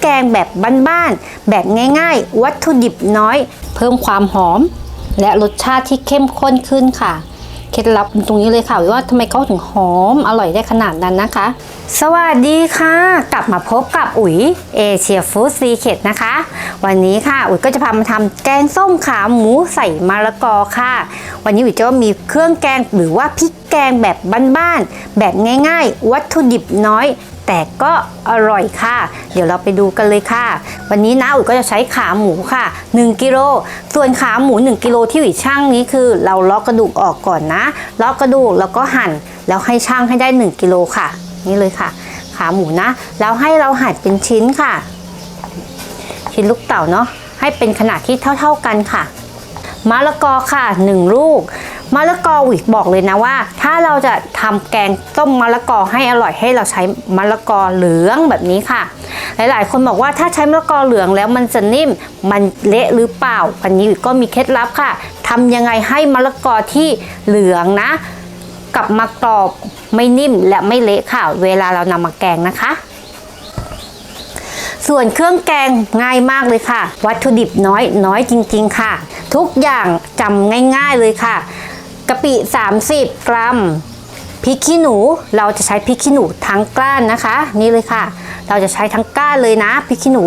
แกงแบบบ้านๆ แบบง่ายๆ วัตถุดิบน้อย เพิ่มความหอม และรสชาติที่เข้มข้นขึ้นค่ะ เคล็ดลับตรงนี้เลยค่ะว่าทำไมเขาถึงหอมอร่อยได้ขนาดนั้นนะคะ สวัสดีค่ะ กลับมาพบกับอุ๋ยเอเชียฟู้ดซีเคดนะคะ วันนี้ค่ะอุ๋ยก็จะพามาทำแกงส้มขาหมูใส่มะละกอค่ะ วันนี้อุ๋ยจะมีเครื่องแกงหรือว่าพริกแกงแบบบ้านๆ แบบง่ายๆ วัตถุดิบน้อย แต่ก็อร่อยค่ะ เดี๋ยวเราไปดูกันเลยค่ะ วันนี้นะอุ๋ยก็จะใช้ขาหมูค่ะ 1กิโลส่วนขาหมู 1กิโลที่อุ๋ยช่างนี้คือ เราเลาะกระดูกออกก่อนนะเลาะกระดูกแล้วก็หั่นแล้วให้ช่างให้ได้ 1กิโลค่ะ นี่เลยค่ะ ขาหมูนะแล้วให้เราหั่นเป็นชิ้นค่ะ ชิ้นลูกเต่าเนาะให้เป็นขนาดที่เท่า ๆกันค่ะมะละกอค่ะ 1 ลูก มะละกอวิกบอกเลยนะว่า ถ้าเราจะทำแกงต้มมะละกอให้อร่อยให้เราใช้มะละกอเหลืองแบบนี้ค่ะ หลายๆ คนบอกว่าถ้าใช้มะละกอเหลืองแล้วมันจะนิ่มมันเละหรือเปล่าวันนี้กก็มีเคล็ดลับค่ะทำยังไงให้มะละกอที่เหลืองนะกลับมากรอบไม่นิ่มและไม่เละค่ะ เวลาเรานำมาแกงนะคะส่วนเครื่องแกงง่ายมากเลยค่ะ วัตถุดิบน้อยน้อยจริง ๆ ค่ะ ทุกอย่างจำง่าย ๆเลยค่ะ กะปิ 30 กรัมพริกขี้หนูเราจะใช้พริกขี้หนูทั้งก้านนะคะ นี่เลยค่ะ เราจะใช้ทั้งก้านเลยนะพริกขี้หนู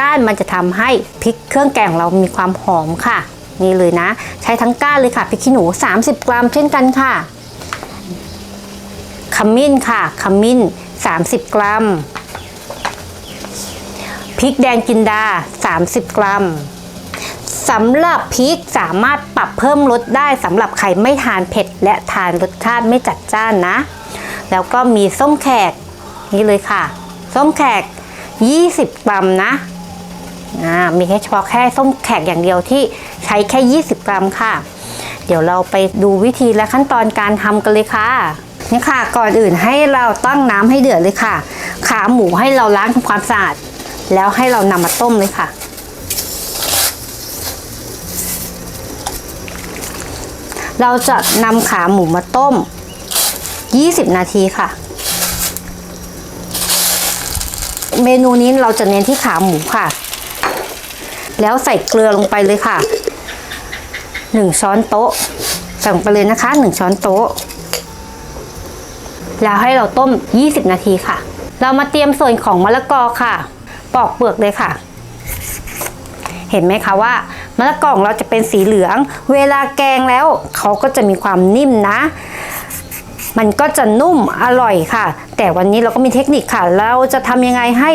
ก้านมันจะทำให้พริกเครื่องแกงของเรามีความหอมค่ะ นี่เลยนะ ใช้ทั้งก้านเลยค่ะพริกขี้หนู 30 กรัมเช่นกันค่ะขมิ้นค่ะขมิ้น 30 กรัมพริกแดงจินดา 30 กรัม สำหรับพริกสามารถปรับเพิ่มรสได้สำหรับใครไม่ทานเผ็ด และทานรสชาติไม่จัดจ้านนะ แล้วก็มีส้มแขกนี่เลยค่ะ ส้มแขก 20 กรัมนะมีแค่เฉพาะแค่ส้มแขกอย่างเดียวที่ใช้แค่ 20 กรัมค่ะ เดี๋ยวเราไปดูวิธีและขั้นตอนการทำกันเลยค่ะนี่ค่ะก่อนอื่นให้เราตั้งน้ำให้เดือดเลยค่ะ ขาหมูให้เราล้างทำความสะอาดแล้วให้เรานำมาต้มเลยค่ะ เราจะนำขาหมูมาต้ม 20 นาทีค่ะ เมนูนี้เราจะเน้นที่ขาหมูค่ะ แล้วใส่เกลือลงไปเลยค่ะ 1 ช้อนโต๊ะใส่ลงไปเลยนะคะ 1 ช้อนโต๊ะ แล้วให้เราต้ม 20 นาทีค่ะ เรามาเตรียมส่วนของมะละกอค่ะ ปอกเปลือกเลยค่ะ เห็นไหมคะว่า มะละกอของเราจะเป็นสีเหลือง เวลาแกงแล้วเขาก็จะมีความนิ่มนะ มันก็จะนุ่มอร่อยค่ะ แต่วันนี้เราก็มีเทคนิคค่ะ เราจะทำยังไงให้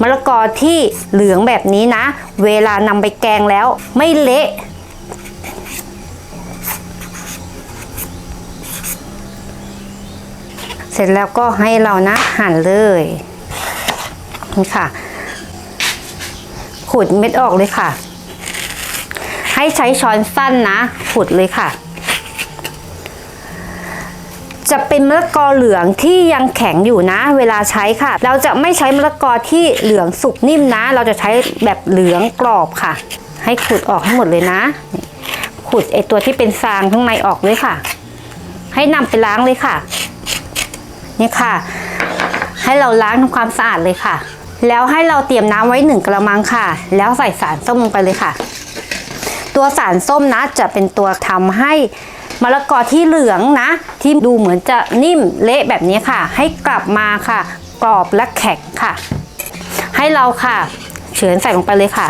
มะละกอที่เหลืองแบบนี้นะ เวลานำไปแกงแล้วไม่เละเสร็จแล้วก็ให้เรานะหั่นเลยนี่ค่ะ ขูดเม็ดออกเลยค่ะ ให้ใช้ช้อนสั้นนะขูดเลยค่ะ จะเป็นมะละกอเหลืองที่ยังแข็งอยู่นะ เวลาใช้ค่ะ เราจะไม่ใช้มะละกอที่เหลืองสุกนิ่มนะ เราจะใช้แบบเหลืองกรอบค่ะ ให้ขูดออกให้หมดเลยนะขูดไอตัวที่เป็นซางข้างในออกเลยค่ะ ให้นำไปล้างเลยค่ะ นี่ค่ะ ให้เราล้างทำความสะอาดเลยค่ะแล้วให้เราเตรียมน้ำไว้หนึ่งกระมังค่ะ แล้วใส่สารส้มลงไปเลยค่ะ ตัวสารส้มนะจะเป็นตัวทำให้มะละกอที่เหลืองนะ ที่ดูเหมือนจะนิ่มเละแบบนี้ค่ะ ให้กลับมาค่ะ กรอบและแข็งค่ะ ให้เราค่ะ เฉือนใส่ลงไปเลยค่ะ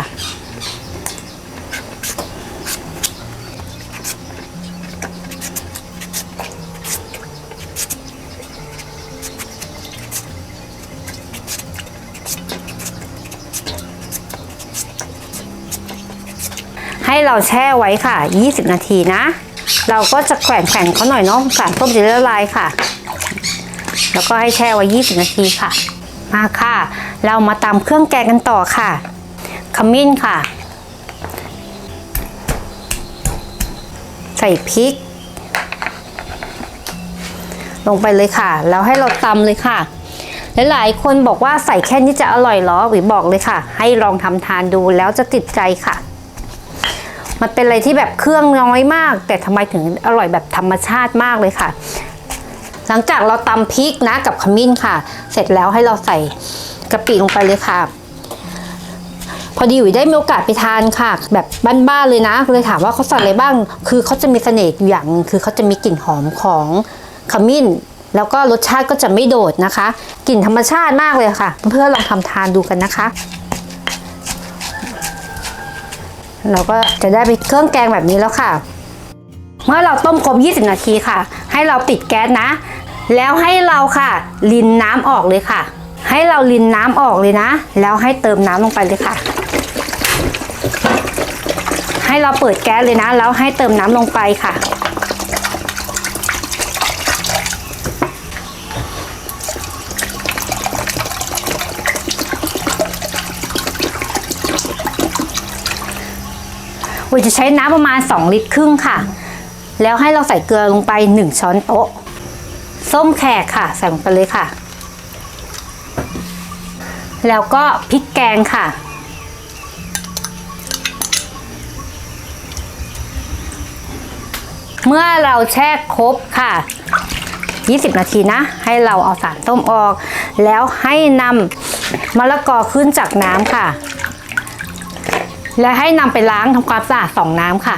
ให้เราแช่ไว้ค่ะ 20 นาทีนะ เราก็จะแขวนแขวนเขาหน่อยเนาะสารส้มจะละลายค่ะ แล้วก็ให้แช่ไว้ 20 นาทีค่ะ มาค่ะ เรามาตำเครื่องแกงกันต่อค่ะ ขมิ้นค่ะ ใส่พริก ลงไปเลยค่ะ แล้วให้เราตำเลยค่ะหลายๆคนบอกว่าใส่แค่นี้จะอร่อยเหรอหรือบอกเลยค่ะ ให้ลองทำทานดูแล้วจะติดใจค่ะ มันเป็นอะไรที่แบบเครื่องน้อยมาก แต่ทำไมถึงอร่อยแบบธรรมชาติมากเลยค่ะ หลังจากเราตำพริกนะกับขมิ้นค่ะ เสร็จแล้วให้เราใส่กะปิลงไปเลยค่ะ พอดีอยู่ได้มีโอกาสไปทานค่ะ แบบบ้านๆเลยนะเลยถามว่าเขาใส่อะไรบ้าง คือเขาจะมีเสน่ห์อยู่อย่างคือเขาจะมีกลิ่นหอมของขมิ้นแล้วก็รสชาติก็จะไม่โดดนะคะ กลิ่นธรรมชาติมากเลยค่ะ เพื่อนลองทำทานดูกันนะคะ เราก็จะได้เป็นเครื่องแกงแบบนี้แล้วค่ะ เมื่อเราต้มครบ 20 นาทีค่ะ ให้เราปิดแก๊สนะ แล้วให้เราค่ะ ลินน้ำออกเลยค่ะ ให้เราลินน้ำออกเลยนะ แล้วให้เติมน้ำลงไปเลยค่ะ ให้เราเปิดแก๊สเลยนะ แล้วให้เติมน้ำลงไปค่ะ วิจะใช้น้ำประมาณ 2 ลิตรครึ่งค่ะ แล้วให้เราใส่เกลือลงไป 1 ช้อนโต๊ะ ส้มแขกค่ะ ใส่ลงไปเลยค่ะ แล้วก็พริกแกงค่ะ เมื่อเราแช่ครบค่ะ 20 นาทีนะ ให้เราเอาสารต้มออก แล้วให้นำมะละกอขึ้นจากน้ำค่ะ และให้นำไปล้างทำความสะอาดสองน้ำค่ะ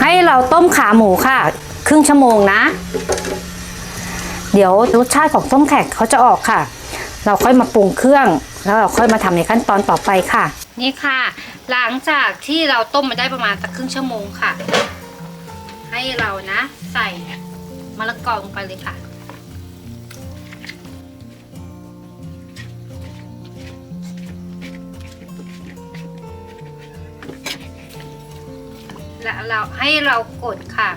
ให้เราต้มขาหมูค่ะ ครึ่งชั่วโมงนะ เดี๋ยวรสชาติของต้มแขกเขาจะออกค่ะ เราค่อยมาปรุงเครื่อง แล้วเราค่อยมาทำในขั้นตอนต่อไปค่ะ นี่ค่ะ หลังจากที่เราต้มมาได้ประมาณสักครึ่งชั่วโมงค่ะ ให้เรานะ ใส่มะละกอลงไปเลยค่ะ เราให้เรากดค่ะ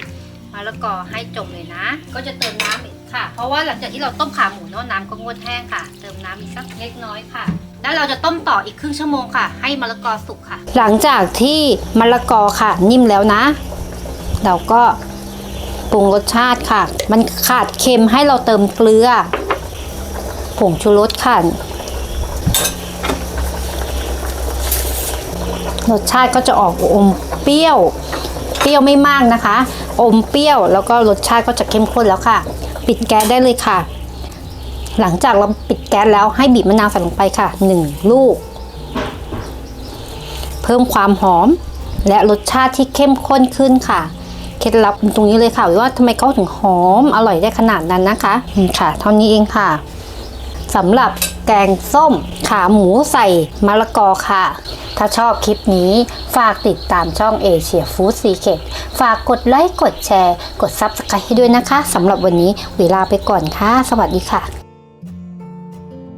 มะละกอให้จมเลยนะ ก็จะเติมน้ำอีกค่ะ เพราะว่าหลังจากที่เราต้มขาหมูเนาะน้ำก็งดแห้งค่ะ เติมน้ำอีกสักเล็กน้อยค่ะ แล้วเราจะต้มต่ออีกครึ่งชั่วโมงค่ะ ให้มะละกอสุกค่ะ หลังจากที่มะละกอค่ะ นิ่มแล้วนะ เราก็ปรุงรสชาติค่ะ มันขาดเค็มให้เราเติมเกลือ ผงชูรสค่ะ รสชาติก็จะออกอมเปรี้ยว เปรี้ยวไม่มากนะคะ อมเปรี้ยวแล้วก็รสชาติก็จะเข้มข้นแล้วค่ะ ปิดแก๊สได้เลยค่ะ หลังจากเราปิดแก๊สแล้วให้บีบมะนาวใส่ลงไปค่ะ 1 ลูก เพิ่มความหอมและรสชาติที่เข้มข้นขึ้นค่ะเคล็ดลับตรงนี้เลยค่ะว่าทำไมเขาถึงหอมอร่อยได้ขนาดนั้นนะคะนี่ค่ะ เท่านี้เองค่ะสำหรับแกงส้มขาหมูใส่มะละกอค่ะ ถ้าชอบคลิปนี้ฝากติดตามช่องเอเชียฟู้ดซีเคฝากกดไลค์ กดแชร์ กด Subscribe ให้ด้วยนะคะสำหรับวันนี้เวลาไปก่อนค่ะ สวัสดีค่ะ